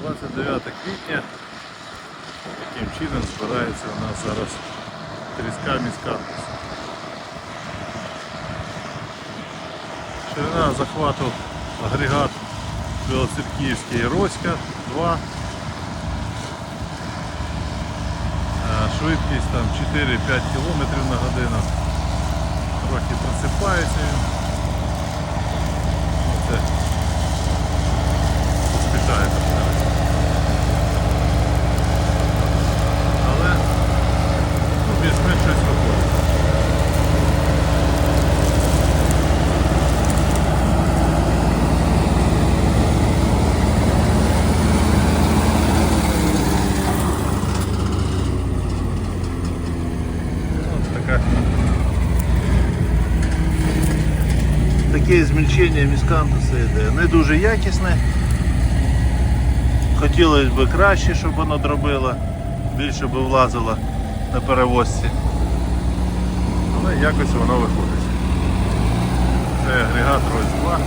29 квітня. Таким чином збирається у нас зараз тріска міскантус. Ширина захвату агрегат Білоцерківський Роська 2. Е, Швидкість там 4-5 км на годину. Така. Таке змільчення міскантуса йде. Не дуже якісне. Хотілося б краще, щоб воно дробило, більше б влазило на перевозці. Але якось воно виходить. Це агрегат Рось 2.